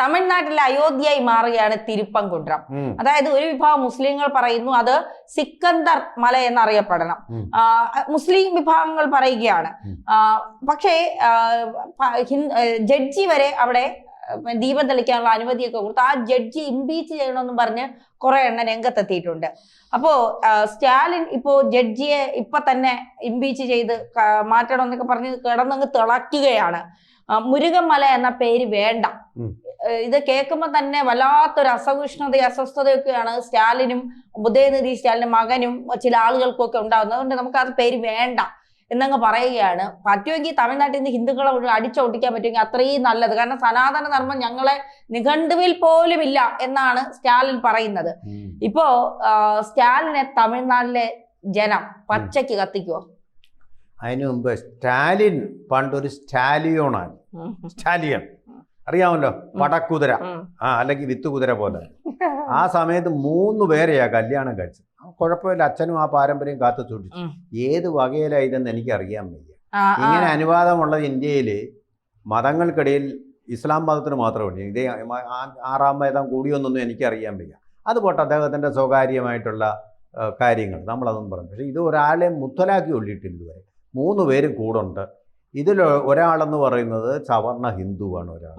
തമിഴ്നാട്ടിലെ അയോധ്യയായി മാറുകയാണ് തിരുപ്പങ്കുണ്ട്രം അതായത് ഒരു വിഭാഗം മുസ്ലിങ്ങൾ പറയുന്നു അത് സിക്കന്ദർ മല എന്നറിയപ്പെടണം. മുസ്ലിം വിഭാഗങ്ങൾ പറയുകയാണ്. പക്ഷേ ജഡ്ജി വരെ അവിടെ ദീപം തെളിക്കാനുള്ള അനുമതിയൊക്കെ കൊടുത്തു ആ ജഡ്ജി ഇംപീച്ച് ചെയ്യണമെന്നും പറഞ്ഞ് കുറെ എണ്ണം രംഗത്തെത്തിയിട്ടുണ്ട്. അപ്പോ സ്റ്റാലിൻ ഇപ്പോ ജഡ്ജിയെ ഇപ്പൊ തന്നെ ഇംപീച്ച് ചെയ്ത് മാറ്റണം എന്നൊക്കെ പറഞ്ഞ് കിടന്നങ്ങ് തിളക്കുകയാണ്. ആ, മുരുകൻ മല എന്ന പേര് വേണ്ട. ഇത് കേൾക്കുമ്പോൾ തന്നെ വല്ലാത്തൊരു അസഹിഷ്ണുത അസ്വസ്ഥതയൊക്കെയാണ് സ്റ്റാലിനും ഉദയനിധി സ്റ്റാലിന്റെ മകനും ചില ആളുകൾക്കും ഒക്കെ ഉണ്ടാകുന്നത് അതുകൊണ്ട് നമുക്ക് അത് പേര് വേണ്ട എന്നങ്ങ് പറയുകയാണ്. പറ്റുമെങ്കിൽ തമിഴ്നാട്ടിൽ നിന്ന് ഹിന്ദുക്കളെ അടിച്ചോട്ടിക്കാൻ പറ്റുമെങ്കിൽ അത്രയും നല്ലത്. കാരണം സനാതന ധർമ്മം ഞങ്ങളെ നിഘണ്ടുവിൽ പോലും ഇല്ല എന്നാണ് സ്റ്റാലിൻ പറയുന്നത്. ഇപ്പോ സ്റ്റാലിനെ തമിഴ്നാട്ടിലെ ജനം പച്ചയ്ക്ക് കത്തിക്കുവോ? അതിനു മുമ്പ് സ്റ്റാലിൻ പണ്ടൊരു സ്റ്റാലിയോണാണ്. സ്റ്റാലിയൻ അറിയാമല്ലോ പടക്കുതിര. ആ അല്ലെങ്കിൽ വിത്ത് കുതിര പോലെ. ആ സമയത്ത് മൂന്ന് പേരെയാ കല്യാണം കഴിച്ചത്. കുഴപ്പമില്ല അച്ഛനും ആ പാരമ്പര്യം കാത്തു സൂക്ഷിച്ചു. ഏത് വകയിലായതെന്ന് എനിക്ക് അറിയാൻ വയ്യ. ഇങ്ങനെ അനുവാദമുള്ള ഇന്ത്യയിൽ മതങ്ങൾക്കിടയിൽ ഇസ്ലാം മതത്തിന് മാത്രമേ ഇതേ ആറാം വേദം കൂടിയൊന്നൊന്നും എനിക്കറിയാൻ വയ്യ. അത് പോട്ടെ അദ്ദേഹത്തിന്റെ സ്വകാര്യമായിട്ടുള്ള കാര്യങ്ങൾ. നമ്മളതൊന്നും പറഞ്ഞു. പക്ഷേ ഇത് ഒരാളെ മുത്തലാക്കി ഒള്ളിയിട്ടില്ല ഇതുവരെ. മൂന്ന് പേരും കൂടുണ്ട് ഇതിൽ ഒരാളെന്ന് പറയുന്നത് സവർണ ഹിന്ദുവാണ് ഒരാൾ.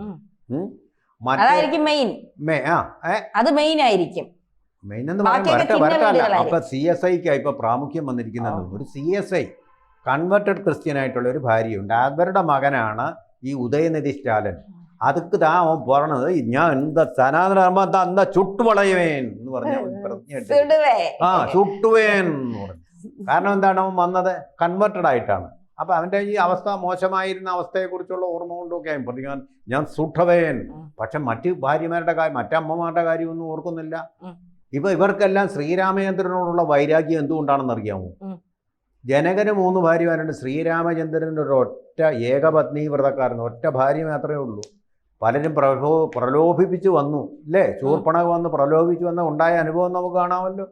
അതായിരിക്കും മെയിൻ ആ അത് മെയിൻ ആയിരിക്കും. മെയിൻ എന്ന്. അപ്പൊ സി എസ് ഐക്ക് ഇപ്പൊ പ്രാമുഖ്യം വന്നിരിക്കുന്ന ഒരു C S I converted Christian ആയിട്ടുള്ള ഒരു ഭാര്യയുണ്ട്. അവരുടെ മകനാണ് ഈ ഉദയനിധി സ്റ്റാലിൻ. അതുക്ക് താ അവൻ പറഞ്ഞത് ഞാൻ എന്താ സനാതന ധർമ്മം എന്താ എന്താ ചുട്ടുപളയുവേൻ എന്ന് പറഞ്ഞ ആ ചുട്ടുവേൻ എന്ന് പറഞ്ഞു. കാരണം എന്താണ്? അവൻ വന്നത് കൺവേർട്ടഡ് ആയിട്ടാണ്. അപ്പൊ അവന്റെ ഈ അവസ്ഥ മോശമായിരുന്ന അവസ്ഥയെക്കുറിച്ചുള്ള ഓർമ്മ കൊണ്ടൊക്കെ ആയി. പറഞ്ഞു ഞാൻ ഉം. പക്ഷെ മറ്റ് ഭാര്യമാരുടെ കാര്യം മറ്റമ്മമാരുടെ കാര്യമൊന്നും ഓർക്കുന്നില്ല. ഇപ്പം ഇവർക്കെല്ലാം ശ്രീരാമചന്ദ്രനോടുള്ള വൈരാഗ്യം എന്തുകൊണ്ടാണെന്ന് അറിയാമോ. ജനകന് മൂന്ന് ഭാര്യമാരുണ്ട്. ശ്രീരാമചന്ദ്രന്റെ ഒരു ഒറ്റ ഏകപത്നി വ്രതക്കാരൻ ഒറ്റ ഭാര്യ മാത്രമേ ഉള്ളൂ. പലരും പ്രലോ പ്രലോഭിപ്പിച്ച് വന്നു. അല്ലേ ചൂർപ്പണക വന്ന് പ്രലോഭിച്ച് വന്ന ഉണ്ടായ അനുഭവം നമുക്ക് കാണാമല്ലോ.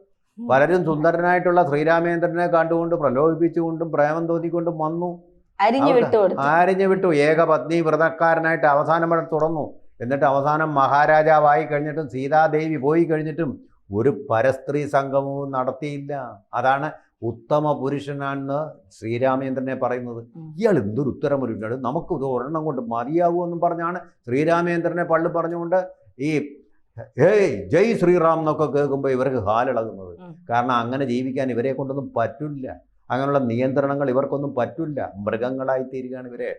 പലരും സുന്ദരനായിട്ടുള്ള ശ്രീരാമേന്ദ്രനെ കണ്ടുകൊണ്ട് പ്രലോഭിപ്പിച്ചുകൊണ്ടും പ്രേമം തോന്നിക്കൊണ്ടും വന്നു. അരിഞ്ഞു വിട്ടു ഏക ആരിഞ്ഞു ഏകപത്നി വ്രതക്കാരനായിട്ട് അവസാനം അവിടെ തുടർന്നു. എന്നിട്ട് അവസാനം മഹാരാജാവായി കഴിഞ്ഞിട്ടും സീതാദേവി പോയി കഴിഞ്ഞിട്ടും ഒരു പരസ്ത്രീ സംഗമവും നടത്തിയില്ല. അതാണ് ഉത്തമ പുരുഷനാണെന്ന് ശ്രീരാമേന്ദ്രനെ പറയുന്നത്. ഇയാൾ എന്തൊരു ഉത്തരം ഒരു നമുക്ക് ഇത് ഒരെണ്ണം കൊണ്ട് എന്നും പറഞ്ഞാണ് ശ്രീരാമേന്ദ്രനെ പള്ളി പറഞ്ഞുകൊണ്ട് ഈ ഹേയ് ജയ് ശ്രീറാം എന്നൊക്കെ കേൾക്കുമ്പോൾ ഇവർക്ക് ഹാലിളകുന്നത്. കാരണം അങ്ങനെ ജീവിക്കാൻ ഇവരെ കൊണ്ടൊന്നും പറ്റില്ല. അങ്ങനെയുള്ള നിയന്ത്രണങ്ങൾ ഇവർക്കൊന്നും പറ്റില്ല. മൃഗങ്ങളായി തീരുകയാണ് ഇവരെ.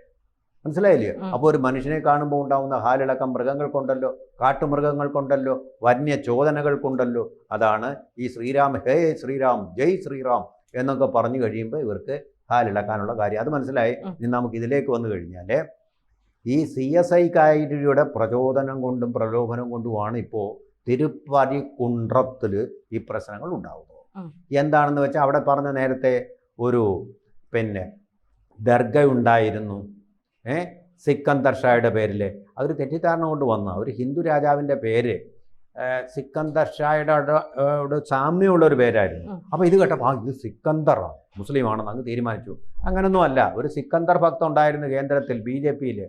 മനസ്സിലായില്ലേ. അപ്പോൾ ഒരു മനുഷ്യനെ കാണുമ്പോൾ ഉണ്ടാവുന്ന ഹാലിളക്കം മൃഗങ്ങൾക്കുണ്ടല്ലോ കാട്ടുമൃഗങ്ങൾക്കുണ്ടല്ലോ വന്യ ചോദനകൾക്കുണ്ടല്ലോ അതാണ് ഈ ശ്രീരാം ഹേ ശ്രീരാം ജയ് ശ്രീറാം എന്നൊക്കെ പറഞ്ഞു കഴിയുമ്പോൾ ഇവർക്ക് ഹാലിളക്കാനുള്ള കാര്യം. അത് മനസ്സിലായി? ഇനി നമുക്ക് ഇതിലേക്ക് വന്നു കഴിഞ്ഞാൽ ഈ സി എസ് ഐ കായികയുടെ പ്രചോദനം കൊണ്ടും പ്രലോഭനം കൊണ്ടുമാണ് ഇപ്പോൾ തിരുപ്പതി കുണ്ടത്തിൽ ഈ പ്രശ്നങ്ങൾ ഉണ്ടാവുന്നു. എന്താണെന്ന് വെച്ചാൽ അവിടെ പറഞ്ഞ നേരത്തെ ഒരു പിന്നെ ദർഗ ഉണ്ടായിരുന്നു ഏ? സിക്കന്ദർ ഷായുടെ പേരിൽ അതൊരു തെറ്റിദ്ധാരണ കൊണ്ട് വന്ന. ഒരു ഹിന്ദു രാജാവിന്റെ പേര് സിക്കന്ദർ ഷായുടെ സാമ്യമുള്ള ഒരു പേരായിരുന്നു. അപ്പോൾ ഇത് കേട്ടപ്പോൾ ആ ഇത് സിക്കന്ദറാണ് മുസ്ലിമാണെന്ന് അങ്ങ് തീരുമാനിച്ചു. അങ്ങനൊന്നും അല്ല. ഒരു സിക്കന്ദർ ഭക്തം ഉണ്ടായിരുന്നു കേന്ദ്രത്തിൽ ബി ജെ പിയിൽ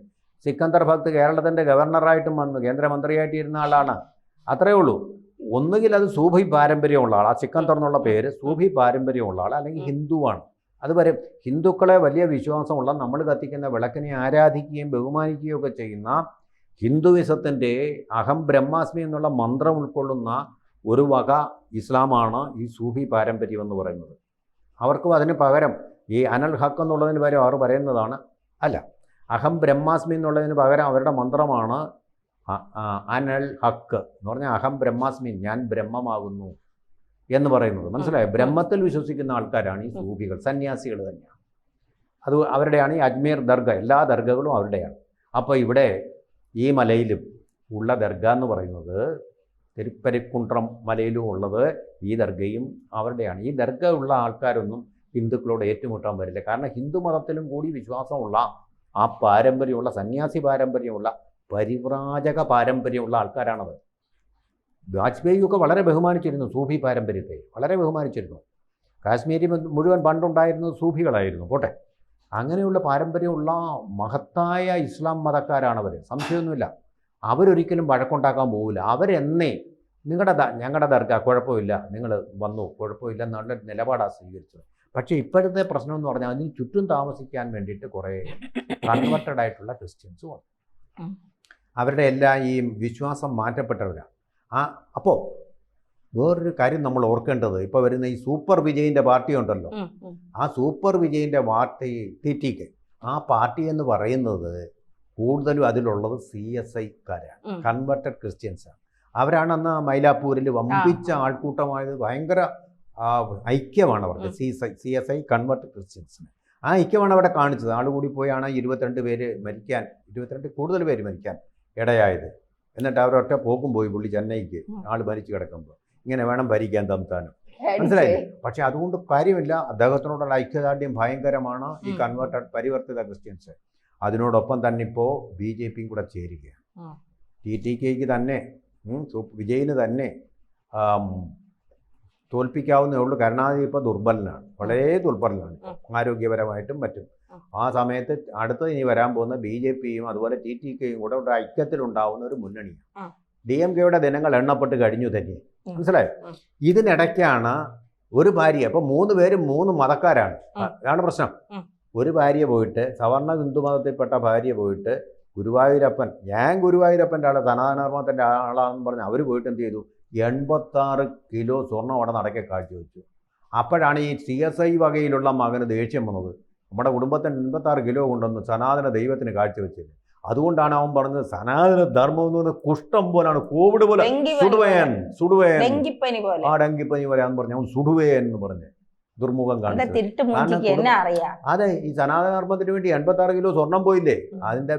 സിക്കന്ദർ ഭക്ത് കേരളത്തിന്റെ ഗവർണറായിട്ടും വന്നു. കേന്ദ്രമന്ത്രിയായിട്ട് ഇരുന്ന ആളാണ്. അത്രയേ ഉള്ളൂ. ഒന്നുകിൽ അത് സൂഫി പാരമ്പര്യമുള്ള ആൾ ആ ചിക്കൻ തുറന്നുള്ള പേര് സൂഫി പാരമ്പര്യമുള്ള ആൾ അല്ലെങ്കിൽ ഹിന്ദുവാണ്. അത് വരെ ഹിന്ദുക്കളെ വലിയ വിശ്വാസമുള്ള നമ്മൾ കത്തിക്കുന്ന വിളക്കിനെ ആരാധിക്കുകയും ബഹുമാനിക്കുകയും ഒക്കെ ചെയ്യുന്ന ഹിന്ദുവിസത്തിന്റെ അഹം ബ്രഹ്മാസ്മി എന്നുള്ള മന്ത്രം ഉൾക്കൊള്ളുന്ന ഒരു വക ഇസ്ലാമാണ് ഈ സൂഫി പാരമ്പര്യം എന്ന് പറയുന്നത്. അവർക്കും അതിന് പകരം ഈ അനൽ ഹക്ക് എന്നുള്ളതിന് പകരം അവർ പറയുന്നതാണ്. അല്ല അഹം ബ്രഹ്മാസ്മി എന്നുള്ളതിന് പകരം അവരുടെ മന്ത്രമാണ് അനൽ ഹക്ക് എന്ന് പറഞ്ഞാൽ അഹം ബ്രഹ്മാസ്മി ഞാൻ ബ്രഹ്മമാകുന്നു എന്ന് പറയുന്നത്. മനസ്സിലായോ? ബ്രഹ്മത്തിൽ വിശ്വസിക്കുന്ന ആൾക്കാരാണ് ഈ സൂഫികൾ സന്യാസികൾ തന്നെയാണ്. അത് അവരുടെയാണ് ഈ അജ്മീർ ദർഗ എല്ലാ ദർഗകളും അവരുടെയാണ്. അപ്പോൾ ഇവിടെ ഈ മലയിലും ഉള്ള ദർഗ എന്ന് പറയുന്നത് തിരുപ്പരിക്കുണ്ട്രം മലയിലും ഉള്ളത് ഈ ദർഗയും അവരുടെയാണ്. ഈ ദർഗ ഉള്ള ആൾക്കാരൊന്നും ഹിന്ദുക്കളോട് ഏറ്റുമുട്ടാൻ വരില്ല. കാരണം ഹിന്ദു മതത്തിലും കൂടി വിശ്വാസമുള്ള ആ പാരമ്പര്യമുള്ള സന്യാസി പാരമ്പര്യമുള്ള പരിവ്രാജക പാരമ്പര്യമുള്ള ആൾക്കാരാണത് വാജ്പേയിയൊക്കെ വളരെ ബഹുമാനിച്ചിരുന്നു സൂഫി പാരമ്പര്യത്തെ വളരെ ബഹുമാനിച്ചിരുന്നു. കാശ്മീരി മുഴുവൻ പണ്ടുണ്ടായിരുന്നത് സൂഫികളായിരുന്നു. പോട്ടെ. അങ്ങനെയുള്ള പാരമ്പര്യമുള്ള മഹത്തായ ഇസ്ലാം മതക്കാരാണവർ സംശയമൊന്നുമില്ല. അവരൊരിക്കലും വഴക്കുണ്ടാക്കാൻ പോകില്ല അവരെന്നേ നിങ്ങളുടെ ഞങ്ങളുടെ ദർഗ കുഴപ്പമില്ല. നിങ്ങൾ വന്നു. കുഴപ്പമില്ല എന്നുള്ള നിലപാടാണ് സ്വീകരിച്ചത്. പക്ഷേ ഇപ്പോഴത്തെ പ്രശ്നം എന്ന് പറഞ്ഞാൽ അതിന് ചുറ്റും താമസിക്കാൻ വേണ്ടിയിട്ട് കുറേ കൺവെർട്ടഡ് ആയിട്ടുള്ള ക്രിസ്ത്യൻസ് വന്നു. അവരുടെ എല്ലാ ഈ വിശ്വാസം മാറ്റപ്പെട്ടവരാണ് ആ അപ്പോൾ വേറൊരു കാര്യം നമ്മൾ ഓർക്കേണ്ടത് ഇപ്പോൾ വരുന്ന ഈ സൂപ്പർ വിജയിന്റെ പാർട്ടി ഉണ്ടല്ലോ. ആ സൂപ്പർ വിജയിന്റെ പാർട്ടി ടി ടി കെ ആ പാർട്ടി എന്ന് പറയുന്നത് കൂടുതലും അതിലുള്ളത് സി എസ് ഐക്കാരാണ്. കൺവെർട്ടഡ് ക്രിസ്ത്യൻസാണ് അവരാണ് അന്ന് മൈലാപ്പൂരിൽ വമ്പിച്ച ആൾക്കൂട്ടമായത് ഭയങ്കര ഐക്യമാണ് അവർക്ക്. C S I C S I converted ക്രിസ്ത്യൻസിന് ആ ഐക്യമാണ് അവിടെ കാണിച്ചത്. ആളുകൂടി കൂടി പോയാണ് ഇരുപത്തിരണ്ട് പേര് മരിക്കാൻ ഇരുപത്തിരണ്ട് കൂടുതൽ പേര് മരിക്കാൻ. ഇടയായത്. എന്നിട്ട് അവരൊറ്റ പോക്കും പോയി പുള്ളി ചെന്നൈക്ക്. ആൾ ഭരിച്ചു കിടക്കുമ്പോൾ ഇങ്ങനെ വേണം ഭരിക്കാൻ സംസ്ഥാനം മനസ്സിലായി പക്ഷെ അതുകൊണ്ട് കാര്യമില്ല. അദ്ദേഹത്തിനോടുള്ള ഐക്യദാർഢ്യം ഭയങ്കരമാണ് ഈ. കൺവേർട്ടഡ് പരിവർത്തിത ക്രിസ്ത്യൻസ്. അതിനോടൊപ്പം തന്നെ ഇപ്പോൾ ബി ജെ പിയും കൂടെ ചേരുകയാണ്. ടി ടി കെക്ക് തന്നെ വിജയിന് തന്നെ തോൽപ്പിക്കാവുന്നേ ഉള്ളൂ. കരുണാനിധി ഇപ്പോൾ ദുർബലനാണ്. വളരെ ദുർബലനാണ്. ആരോഗ്യപരമായിട്ടും മറ്റും. ആ. സമയത്ത് അടുത്ത ഇനി വരാൻ പോകുന്ന ബി ജെ പിയും അതുപോലെ ടി ടി കെയും കൂടെ ഒരു ഐക്യത്തിലുണ്ടാവുന്ന ഒരു മുന്നണിയാണ്. ഡി എം കെയുടെ ദിനങ്ങൾ എണ്ണപ്പെട്ട് കഴിഞ്ഞു തന്നെ. മനസ്സിലായോ. ഇതിനിടയ്ക്കാണ് ഒരു ഭാര്യ അപ്പൊ മൂന്ന് പേരും മൂന്ന് മതക്കാരാണ്. അതാണ് പ്രശ്നം. ഒരു ഭാര്യ പോയിട്ട് സവർണ ഹിന്ദു മതത്തിൽപ്പെട്ട ഭാര്യ പോയിട്ട് ഗുരുവായൂരപ്പൻ ഞാൻ ഗുരുവായൂരപ്പന്റെ ആളെ സനാതനധർമ്മത്തിന്റെ ആളാണെന്ന് പറഞ്ഞ് അവർ പോയിട്ട് എന്ത് ചെയ്തു? എൺപത്താറ് കിലോ സ്വർണം അവിടെ നടക്കെ കാഴ്ചവെച്ചു. അപ്പോഴാണ് ഈ സി എസ് ഐ വകയിലുള്ള മകന് ദേഷ്യം വന്നത്. നമ്മുടെ കുടുംബത്തിന് എൺപത്താറ് കിലോ കൊണ്ടുവന്ന് സനാതന ദൈവത്തിന് കാഴ്ചവെച്ചത് അതുകൊണ്ടാണ് അവൻ പറഞ്ഞത് സനാതന ധർമ്മം എന്ന് പറഞ്ഞ കുഷ്ഠം പോലാണ് കോവിഡ് പോലെ. സുടുവേൻ സുടുവേൻ. പോലെ. സുടുവേൻ ഡെങ്കിപ്പനി പോലെ ആ വരാന്ന് പറഞ്ഞു. അവൻ സുടുവേൻ എന്ന് പറഞ്ഞു ദുർമുഖം കാണിച്ചു എന്നെ അതെ ഈ സനാതന ധർമ്മത്തിന് വേണ്ടി എൺപത്താറ് കിലോ സ്വർണം പോയില്ലേ? അതിന്റെ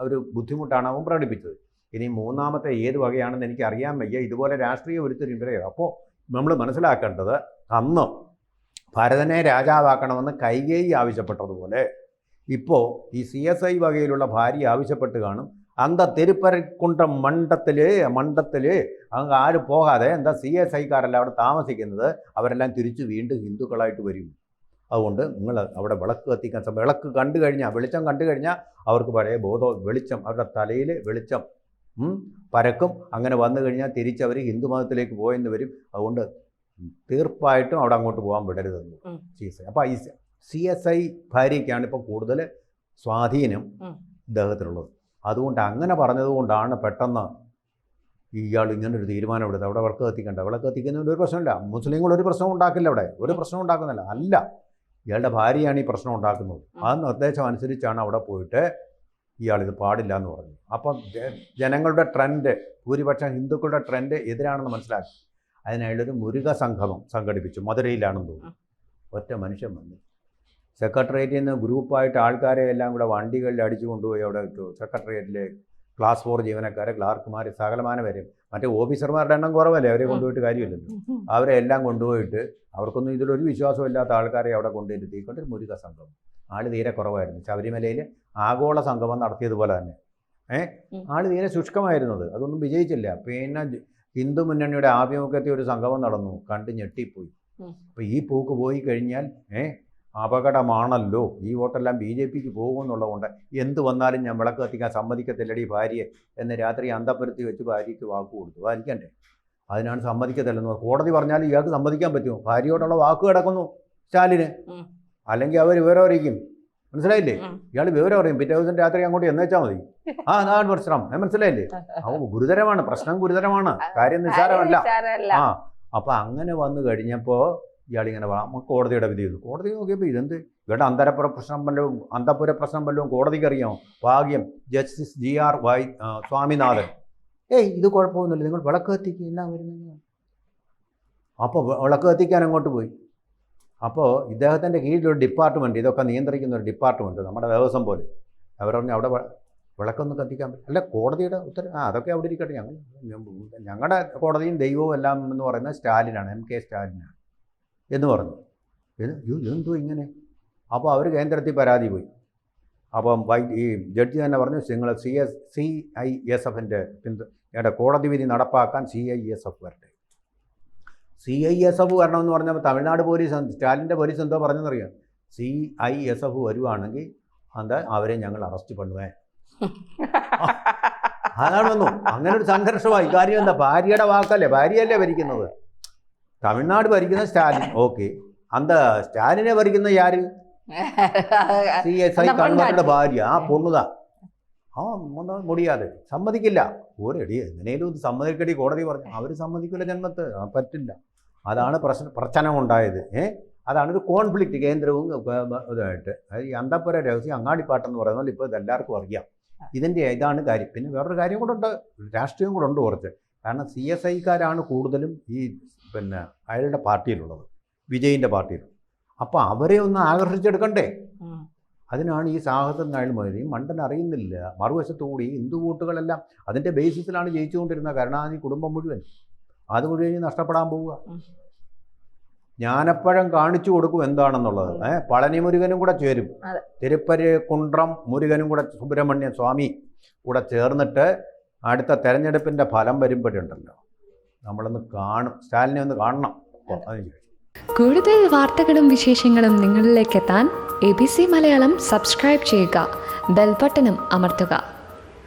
ഒരു ബുദ്ധിമുട്ടാണ് അവൻ പ്രകടിപ്പിച്ചത്. ഇനി മൂന്നാമത്തെ ഏത് വകയാണെന്ന് എനിക്ക് അറിയാൻ വയ്യ. ഇതുപോലെ രാഷ്ട്രീയ ഉരുത്തിരിമ്പരയോ അപ്പോൾ നമ്മൾ മനസ്സിലാക്കേണ്ടത് അന്ന് ഭരതനെ രാജാവാക്കണമെന്ന് കൈകേയി ആവശ്യപ്പെട്ടതുപോലെ ഇപ്പോൾ ഈ സി എസ് ഐ വകയിലുള്ള ഭാര്യ ആവശ്യപ്പെട്ട് കാണും. അന്ത തിരുപ്പരക്കുണ്ട മണ്ഡത്തിൽ മണ്ഡത്തിൽ അങ്ങ് ആര് പോകാതെ എന്താ സി എസ് ഐക്കാരല്ല അവിടെ താമസിക്കുന്നത് അവരെല്ലാം തിരിച്ചു വീണ്ടും ഹിന്ദുക്കളായിട്ട് വരും. അതുകൊണ്ട് നിങ്ങൾ അവിടെ വിളക്ക് കത്തിക്കാൻ വിളക്ക് കണ്ടു കഴിഞ്ഞാൽ വെളിച്ചം കണ്ടു കഴിഞ്ഞാൽ അവർക്ക് പഴയ ബോധം വെളിച്ചം അവരുടെ തലയിൽ വെളിച്ചം പരക്കും. അങ്ങനെ വന്നു കഴിഞ്ഞാൽ തിരിച്ചവർ ഹിന്ദു മതത്തിലേക്ക് പോയെന്ന് വരും. അതുകൊണ്ട് തീർപ്പായിട്ടും അവിടെ അങ്ങോട്ട് പോകാൻ വിടരുതെന്ന്. C S I. അപ്പോൾ ഈ സി എസ് ഐ ഭാര്യയ്ക്കാണ് ഇപ്പോൾ കൂടുതൽ സ്വാധീനം ഇദ്ദേഹത്തിലുള്ളത് അതുകൊണ്ട് അങ്ങനെ പറഞ്ഞതുകൊണ്ടാണ് പെട്ടെന്ന് ഇയാൾ ഇങ്ങനെ ഒരു തീരുമാനം എടുത്തത്. അവിടെ വിളക്ക് കത്തിക്കണ്ട. വിളക്ക് കത്തിക്കുന്നതിന് ഒരു പ്രശ്നമില്ല. മുസ്ലിങ്ങൾ ഒരു പ്രശ്നം ഉണ്ടാക്കില്ല അവിടെ. ഒരു പ്രശ്നം ഉണ്ടാക്കുന്നില്ല. അല്ല. ഇയാളുടെ ഭാര്യയാണ് ഈ പ്രശ്നം ഉണ്ടാക്കുന്നത്. ആ നിർദ്ദേശം അനുസരിച്ചാണ് അവിടെ പോയിട്ട് ഇയാൾ ഇത് പാടില്ല എന്ന് പറഞ്ഞു. അപ്പം ജനങ്ങളുടെ ട്രെൻഡ് ഭൂരിപക്ഷം ഹിന്ദുക്കളുടെ ട്രെൻഡ് എതിരാണെന്ന് മനസ്സിലാക്കി. അതിനായിട്ടൊരു മുരുക സംഗമം സംഘടിപ്പിച്ചു. മധുരയിലാണെന്ന് തോന്നുന്നു. ഒറ്റ മനുഷ്യൻ വന്നു. സെക്രട്ടേറിയറ്റിൽ നിന്ന് ഗ്രൂപ്പായിട്ട് ആൾക്കാരെ എല്ലാം കൂടെ വണ്ടികളിൽ അടിച്ചു കൊണ്ടുപോയി അവിടെ ഇട്ടു. സെക്രട്ടേറിയറ്റിലെ ക്ലാസ് ഫോർ ജീവനക്കാരെ ക്ലാർക്കുമാർ സകലമാനവരെയും വരും മറ്റേ ഓഫീസർമാരുടെ എണ്ണം കുറവല്ലേ? അവരെ കൊണ്ടുപോയിട്ട് കാര്യമില്ലല്ലോ. അവരെ എല്ലാം കൊണ്ടുപോയിട്ട് അവർക്കൊന്നും ഇതിലൊരു വിശ്വാസമില്ലാത്ത ആൾക്കാരെ അവിടെ കൊണ്ടുവരുത്തി ഒരു മുരുക സംഘം. ആൾ തീരെ കുറവായിരുന്നു. ശബരിമലയിൽ ആഗോള സംഗമം നടത്തിയതുപോലെ തന്നെ. ഏ. ആൾ തീരെ ശുഷ്കമായിരുന്നത്. അതൊന്നും വിജയിച്ചില്ല. പിന്നെ ഹിന്ദു മുന്നണിയുടെ ആഭിമുഖ്യത്തിൽ ഒരു സംഗമം നടന്നു. കണ്ട് ഞെട്ടിപ്പോയി. അപ്പോൾ ഈ പോക്ക് പോയി കഴിഞ്ഞാൽ ഏ? അപകടമാണല്ലോ. ഈ വോട്ടെല്ലാം ബി ജെ പിക്ക് പോകുമെന്നുള്ളതുകൊണ്ട് എന്ത് വന്നാലും ഞാൻ വിളക്ക് കത്തിക്കാൻ സമ്മതിക്കത്തില്ലടി ഭാര്യയെ എന്ന് രാത്രി അന്തപ്പുരത്തി വെച്ച് ഭാര്യയ്ക്ക് വാക്ക് കൊടുത്തു. പാലിക്കണ്ടേ അതിനാണ് സമ്മതിക്കത്തില്ലെന്ന്. കോടതി പറഞ്ഞാലും ഇയാൾക്ക് സമ്മതിക്കാൻ പറ്റുമോ? ഭാര്യയോടുള്ള വാക്ക് കിടക്കുന്നു സ്റ്റാലിന്. അല്ലെങ്കിൽ അവർ വിവരം അറിയിക്കും. മനസ്സിലായില്ലേ. ഇയാൾ വിവരം അറിയും. പിറ്റേ ദിവസം രാത്രി അങ്ങോട്ട് എന്നുവെച്ചാൽ മതി. ആ നാട് പ്രശ്നം ഞാൻ മനസ്സിലായില്ലേ? അവ ഗുരുതരമാണ്. പ്രശ്നം ഗുരുതരമാണ്. കാര്യം നിസ്സാരമല്ല. നിസ്സാരമല്ല. ആ അപ്പം അങ്ങനെ വന്നു കഴിഞ്ഞപ്പോൾ ഇയാളിങ്ങനെ കോടതിയുടെ വിധി ചെയ്തു. കോടതി നോക്കിയപ്പോൾ ഇതെന്ത്? ഇവരുടെ അന്തരപ്പുര പ്രശ്നം വല്ലതും അന്തപുര പ്രശ്നം വല്ലതും കോടതിക്ക് അറിയാമോ? ഭാഗ്യം justice G R Y Swaminathan. ഏയ് ഇത് കുഴപ്പമൊന്നുമില്ല. നിങ്ങൾ വിളക്ക് കത്തിക്കുക എന്നാ വരുന്നത്? അപ്പോൾ വിളക്ക് കത്തിക്കാൻ അങ്ങോട്ട് പോയി. അപ്പോൾ ഇദ്ദേഹത്തിന്റെ കീഴിലൊരു ഡിപ്പാർട്ട്മെന്റ് ഇതൊക്കെ നിയന്ത്രിക്കുന്ന ഒരു ഡിപ്പാർട്ട്മെന്റ് നമ്മുടെ ദേവസ്വം പോലെ. അവർ പറഞ്ഞു അവിടെ വിളക്കൊന്നും കത്തിക്കാൻ പറ്റില്ല അല്ല കോടതിയുടെ ഉത്തരവ് ആ അതൊക്കെ അവിടെ ഇരിക്കട്ടെ. ഞങ്ങൾ ഞങ്ങളുടെ കോടതിയും ദൈവവും എല്ലാം എന്ന് പറയുന്നത് സ്റ്റാലിനാണ് എം കെ സ്റ്റാലിനാണ്. എന്ന് പറഞ്ഞു. എന്തു ഇങ്ങനെ? അപ്പോൾ അവർ കേന്ദ്രത്തിൽ പരാതി പോയി. അപ്പം ഈ ജഡ്ജി തന്നെ പറഞ്ഞു നിങ്ങൾ C S C I S എഫിന്റെ പിന്തു കോടതി വിധി നടപ്പാക്കാൻ സി ഐ എസ് എഫ് വരട്ടെ. സി ഐ എസ് എഫ് വരണമെന്ന് പറഞ്ഞപ്പോൾ തമിഴ്നാട് പോലീസ് എന്ത്- സ്റ്റാലിന്റെ പോലീസ് എന്തോ പറഞ്ഞെന്നറിയാം? സി ഐ എസ് എഫ് വരുവാണെങ്കിൽ അത് അവരെ ഞങ്ങൾ അറസ്റ്റ് പണുവേ അതാണ് വന്നു അങ്ങനെ ഒരു സംഘർഷമായി. കാര്യം എന്താ ഭാര്യയുടെ വാക്കല്ലേ ഭാര്യയല്ലേ ഭരിക്കുന്നത്? തമിഴ്നാട് ഭരിക്കുന്ന സ്റ്റാലിൻ ഓക്കെ അന്ത സ്റ്റാലിനെ ഭരിക്കുന്ന യാര് സി എസ് ഐ அந்த കൺവറുടെ பொண்டாட்டி. ഭാര്യ ആ പൊണ്ണുതാ ആ ഒന്നും മുടിയാതെ സമ്മതിക്കില്ല ഒരടി എങ്ങനെയും ഇത് സമ്മതിക്കടി കോടതി പറഞ്ഞു അവർ സമ്മതിക്കില്ല ജന്മത്ത് ആ, പറ്റില്ല അതാണ് പ്രശ്ന പ്രശ്നം ഉണ്ടായത് ഏ അതാണ് ഒരു കോൺഫ്ലിക്റ്റ് കേന്ദ്രവും ഏ, ഇതായിട്ട് അത് ഈ അന്തപ്പുര രഹസ്യം അങ്ങാടിപ്പാട്ടെന്ന് പറയുന്നത് ഇപ്പോൾ ഇത് എല്ലാവർക്കും അറിയാം ഇതിൻ്റെ ഇതാണ് കാര്യം പിന്നെ വേറൊരു കാര്യം കൂടെ ഉണ്ട് രാഷ്ട്രീയം കൂടെ ഉണ്ട് കുറച്ച് കാരണം സി എസ് ഐക്കാരാണ് കൂടുതലും ഈ പിന്നെ അയാളുടെ പാർട്ടിയിലുള്ളത് വിജയിന്റെ പാർട്ടിയിൽ അപ്പോൾ അവരെ ഒന്ന് ആകർഷിച്ചെടുക്കണ്ടേ? അതിനാണ് ഈ സാഹസം അയാൾ മതി ഈ മണ്ടൻ അറിയുന്നില്ല. മറുവശത്തു കൂടി ഹിന്ദു വോട്ടുകളെല്ലാം അതിന്റെ ബേസിസിലാണ് ജയിച്ചുകൊണ്ടിരുന്ന കരുണാനിധി കുടുംബം മുഴുവൻ. അത് മുഴുവൻ നഷ്ടപ്പെടാൻ പോവുക. ജ്ഞാനപ്പഴം കാണിച്ചു കൊടുക്കും എന്താണെന്നുള്ളത്. ഏഹ് പളനി മുരുകനും കൂടെ ചേരും. തിരുപ്പരി കുണ്ട്രം മുരുകനും കൂടെ സുബ്രഹ്മണ്യ സ്വാമി കൂടെ ചേർന്നിട്ട് അടുത്ത തെരഞ്ഞെടുപ്പിന്റെ ഫലം വരുമ്പോഴുണ്ടല്ലോ. നമ്മളൊന്ന് കാണും. സ്റ്റാലിനെ ഒന്ന് കാണണം. കൂടുതൽ വാർത്തകളും വിശേഷങ്ങളും നിങ്ങളിലേക്ക് എത്താൻ A B C Malayalam subscribe ചെയ്യുക. ബെൽബട്ടനും അമർത്തുക.